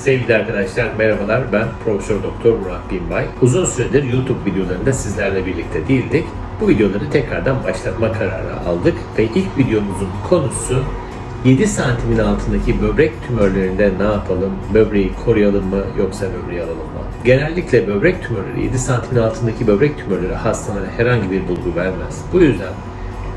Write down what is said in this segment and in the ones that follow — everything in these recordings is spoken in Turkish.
Sevgili arkadaşlar merhabalar ben Profesör Doktor Murat Binbay. Uzun süredir YouTube videolarında sizlerle birlikte değildik. Bu videoları tekrardan başlatma kararı aldık ve ilk videomuzun konusu 7 santimin altındaki böbrek tümörlerinde ne yapalım? Böbreği koruyalım mı yoksa böbreği alalım mı? Genellikle böbrek tümörleri 7 santimin altındaki böbrek tümörleri hastalara herhangi bir bulgu vermez. Bu yüzden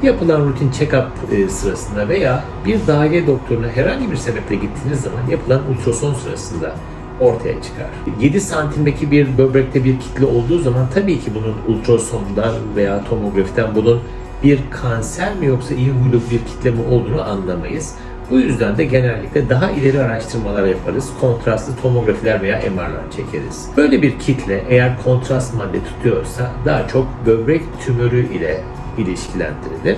yapılan rutin check-up e, sırasında veya bir dahiliye doktoruna herhangi bir sebeple gittiğiniz zaman yapılan ultrason sırasında ortaya çıkar. 7 santimdeki bir böbrekte bir kitle olduğu zaman tabii ki bunun ultrasondan veya tomografiden bunun bir kanser mi yoksa iyi huylu bir kitle mi olduğunu anlamayız. Bu yüzden de genellikle daha ileri araştırmalar yaparız. Kontrastlı tomografiler veya MR'lar çekeriz. Böyle bir kitle eğer kontrast madde tutuyorsa daha çok böbrek tümörü ile ilişkilendirilir.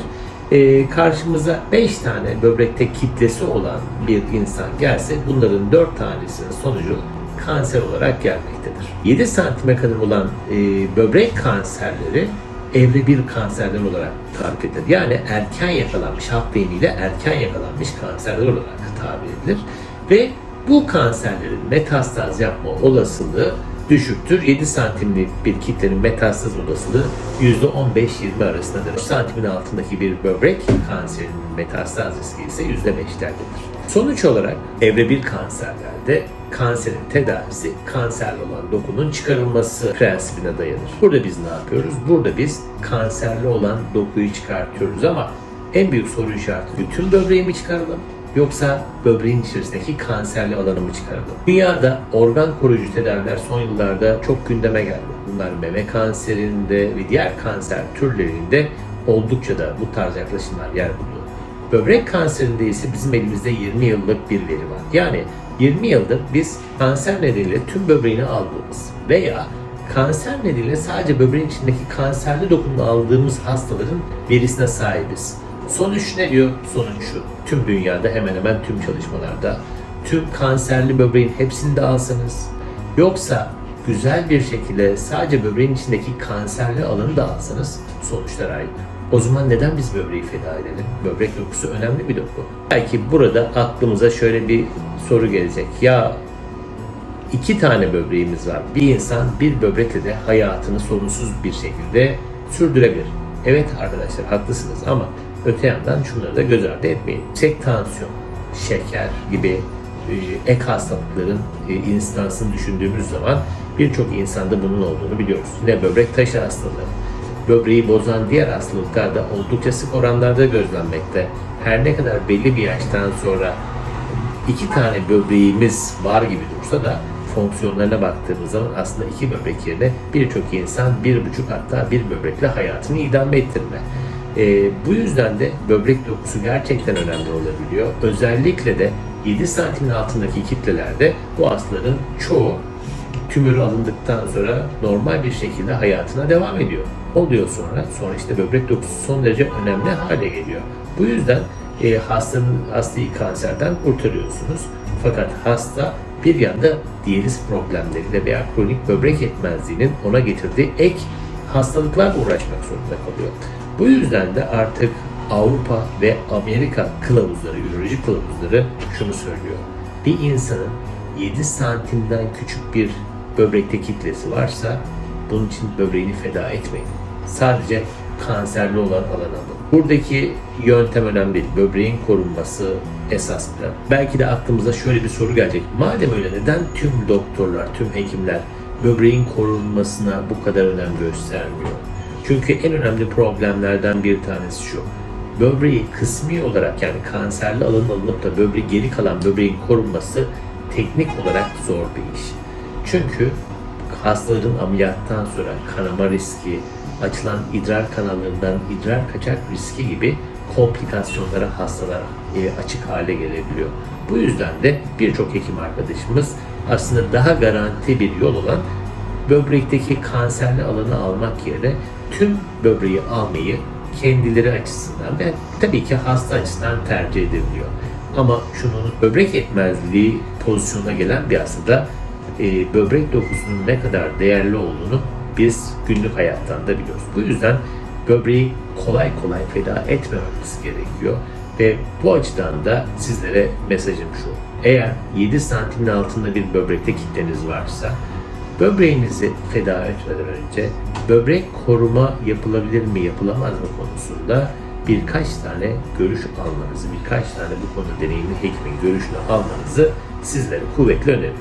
Ee, karşımıza 5 tane böbrekte kitlesi olan bir insan gelse bunların 4 tanesinin sonucu kanser olarak gelmektedir. 7 santime kadar olan e, böbrek kanserleri evre 1 kanserler olarak tarif edilir. Yani erken yakalanmış, halk deyimiyle erken yakalanmış kanserler olarak tabir edilir. Ve bu kanserlerin metastaz yapma olasılığı düşüktür. 7 santimlik bir kitlenin metastaz olasılığı %15-20 arasındadır. 3 santimin altındaki bir böbrek kanserinin metastaz riski ise %5'lerdedir. Sonuç olarak evre 1 kanserlerde kanserin tedavisi kanserli olan dokunun çıkarılması prensibine dayanır. Burada biz ne yapıyoruz? Burada biz kanserli olan dokuyu çıkartıyoruz ama en büyük soru işareti bütün böbreği mi çıkaralım yoksa böbreğin içerisindeki kanserli alanı mı çıkaralım? Dünyada organ koruyucu tedaviler son yıllarda çok gündeme geldi. Bunlar meme kanserinde ve diğer kanser türlerinde oldukça da bu tarz yaklaşımlar yer buldu. Böbrek kanserinde ise bizim elimizde 20 yıllık bir veri var. Yani 20 yıldır biz kanser nedeniyle tüm böbreğini aldığımız veya kanser nedeniyle sadece böbreğin içindeki kanserli dokununu aldığımız hastaların verisine sahibiz. Sonuç ne diyor? Sonuç şu. Tüm dünyada hemen hemen tüm çalışmalarda tüm kanserli böbreğin hepsini de alsanız yoksa güzel bir şekilde sadece böbreğin içindeki kanserli alanı da alsanız sonuçlar aynı. O zaman neden biz böbreği feda edelim? Böbrek dokusu önemli bir doku. Belki burada aklımıza şöyle bir soru gelecek. Ya iki tane böbreğimiz var. Bir insan bir böbrekle de hayatını sorunsuz bir şekilde sürdürebilir. Evet arkadaşlar haklısınız ama öte yandan şunları da göz ardı etmeyin. Yüksek tansiyon, şeker gibi e, ek hastalıkların e, instansını düşündüğümüz zaman birçok insanda bunun olduğunu biliyoruz. Yine böbrek taşı hastalığı, böbreği bozan diğer hastalıklar da oldukça sık oranlarda gözlenmekte. Her ne kadar belli bir yaştan sonra iki tane böbreğimiz var gibi dursa da fonksiyonlarına baktığımız zaman aslında iki böbrek yerine birçok insan bir buçuk hatta bir böbrekle hayatını idame ettirme. Ee, bu yüzden de böbrek dokusu gerçekten önemli olabiliyor. Özellikle de 7 santimin altındaki kitlelerde bu hastaların çoğu tümörü alındıktan sonra normal bir şekilde hayatına devam ediyor. Oluyor sonra, sonra işte böbrek dokusu son derece önemli hale geliyor. Bu yüzden e, hastanın hastayı kanserden kurtarıyorsunuz. Fakat hasta bir yanda diyaliz problemleriyle veya kronik böbrek yetmezliğinin ona getirdiği ek hastalıklarla uğraşmak zorunda kalıyor. Bu yüzden de artık Avrupa ve Amerika kılavuzları, üroloji kılavuzları şunu söylüyor. Bir insanın 7 santimden küçük bir böbrekte kitlesi varsa bunun için böbreğini feda etmeyin. Sadece kanserli olan alan alın. Buradaki yöntem önemli. Böbreğin korunması esas plan. Belki de aklımıza şöyle bir soru gelecek. Madem öyle neden tüm doktorlar, tüm hekimler böbreğin korunmasına bu kadar önem göstermiyor? Çünkü en önemli problemlerden bir tanesi şu. Böbreği kısmi olarak yani kanserli alanın alınıp da böbreği geri kalan böbreğin korunması teknik olarak zor bir iş. Çünkü hastaların ameliyattan sonra kanama riski, açılan idrar kanallarından idrar kaçak riski gibi komplikasyonlara hastalar e, açık hale gelebiliyor. Bu yüzden de birçok hekim arkadaşımız aslında daha garanti bir yol olan böbrekteki kanserli alanı almak yerine tüm böbreği almayı kendileri açısından ve tabii ki hasta açısından tercih ediliyor. Ama şunun böbrek yetmezliği pozisyonuna gelen bir hastada e, böbrek dokusunun ne kadar değerli olduğunu biz günlük hayattan da biliyoruz. Bu yüzden böbreği kolay kolay feda etmememiz gerekiyor. Ve bu açıdan da sizlere mesajım şu. Eğer 7 santimin altında bir böbrekte kitleniz varsa böbreğinizi feda etmeden önce böbrek koruma yapılabilir mi yapılamaz mı konusunda birkaç tane görüş almanızı, birkaç tane bu konuda deneyimli hekimin görüşünü almanızı sizlere kuvvetle öneririm.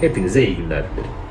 Hepinize iyi günler dilerim.